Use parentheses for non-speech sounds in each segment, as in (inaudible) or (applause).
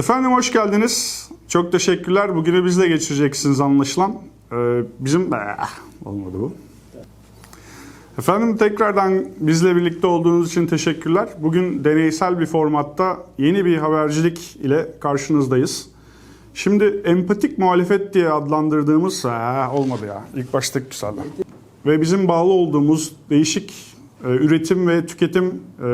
Efendim hoş geldiniz. Çok teşekkürler. Bugünü bizle geçireceksiniz anlaşılan. Ee, bizim... Ah, olmadı bu. Efendim tekrardan bizle birlikte olduğunuz için teşekkürler. Bugün deneysel bir formatta yeni bir habercilik ile karşınızdayız. Şimdi empatik muhalefet diye adlandırdığımız... Ha, olmadı ya. İlk başta güzeldi. Ve bizim bağlı olduğumuz değişik e, üretim ve tüketim e,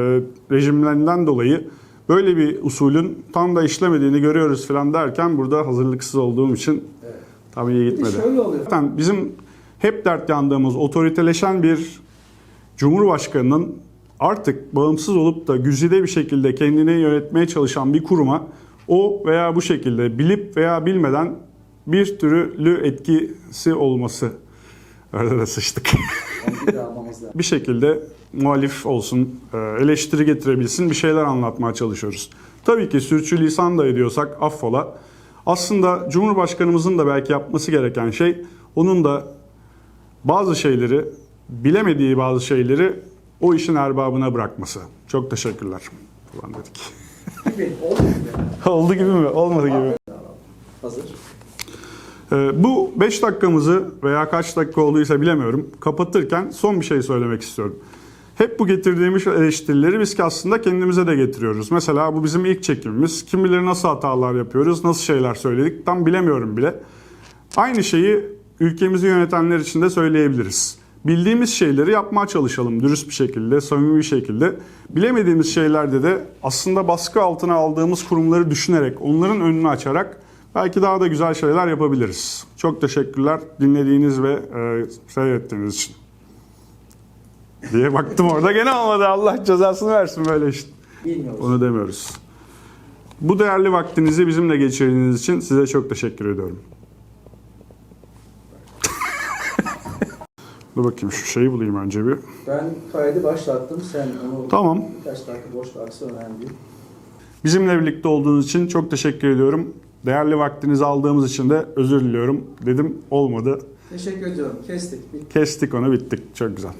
rejimlerinden dolayı böyle bir usulün tam da işlemediğini görüyoruz falan derken burada hazırlıksız olduğum için tam iyi gitmedi. şöyle oluyor. Zaten bizim hep dert yandığımız otoriteleşen bir cumhurbaşkanının artık bağımsız olup da güzide bir şekilde kendini yönetmeye çalışan bir kuruma o veya bu şekilde bilip veya bilmeden bir türlü etkisi olması. Arada da sıçtık. (laughs) Bir şekilde muhalif olsun, e, eleştiri getirebilsin bir şeyler anlatmaya çalışıyoruz. Tabii ki sürçülisan da ediyorsak affola. Aslında Cumhurbaşkanımızın da belki yapması gereken şey onun da bazı şeyleri, bilemediği bazı şeyleri o işin erbabına bırakması. Çok teşekkürler falan dedik. Gibi oldu gibi. (laughs) Oldu gibi mi? Olmadı gibi. Hazır. Ee, Bu 5 dakikamızı veya kaç dakika olduysa bilemiyorum kapatırken son bir şey söylemek istiyorum. Hep bu getirdiğimiz eleştirileri biz ki aslında kendimize de getiriyoruz. Mesela bu bizim ilk çekimimiz. Kim bilir nasıl hatalar yapıyoruz, nasıl şeyler söyledik tam bilemiyorum bile. Aynı şeyi ülkemizi yönetenler için de söyleyebiliriz. Bildiğimiz şeyleri yapmaya çalışalım dürüst bir şekilde, samimi bir şekilde. Bilemediğimiz şeylerde de aslında baskı altına aldığımız kurumları düşünerek, onların önünü açarak belki daha da güzel şeyler yapabiliriz. Çok teşekkürler dinlediğiniz ve e, seyrettiğiniz için. Diye baktım orada gene olmadı. Allah cezasını versin böyle işte. Bilmiyoruz. Onu demiyoruz. Bu değerli vaktinizi bizimle geçirdiğiniz için size çok teşekkür ediyorum. (laughs) Dur bakayım şu şeyi bulayım önce bir. Ben kaydı başlattım. Sen onu Tamam. birkaç dakika boş bıraksa önemli. Bizimle birlikte olduğunuz için çok teşekkür ediyorum. Değerli vaktinizi aldığımız için de özür diliyorum. Dedim olmadı. Teşekkür ediyorum. Kestik. Bitti. Kestik onu bittik. Çok güzel.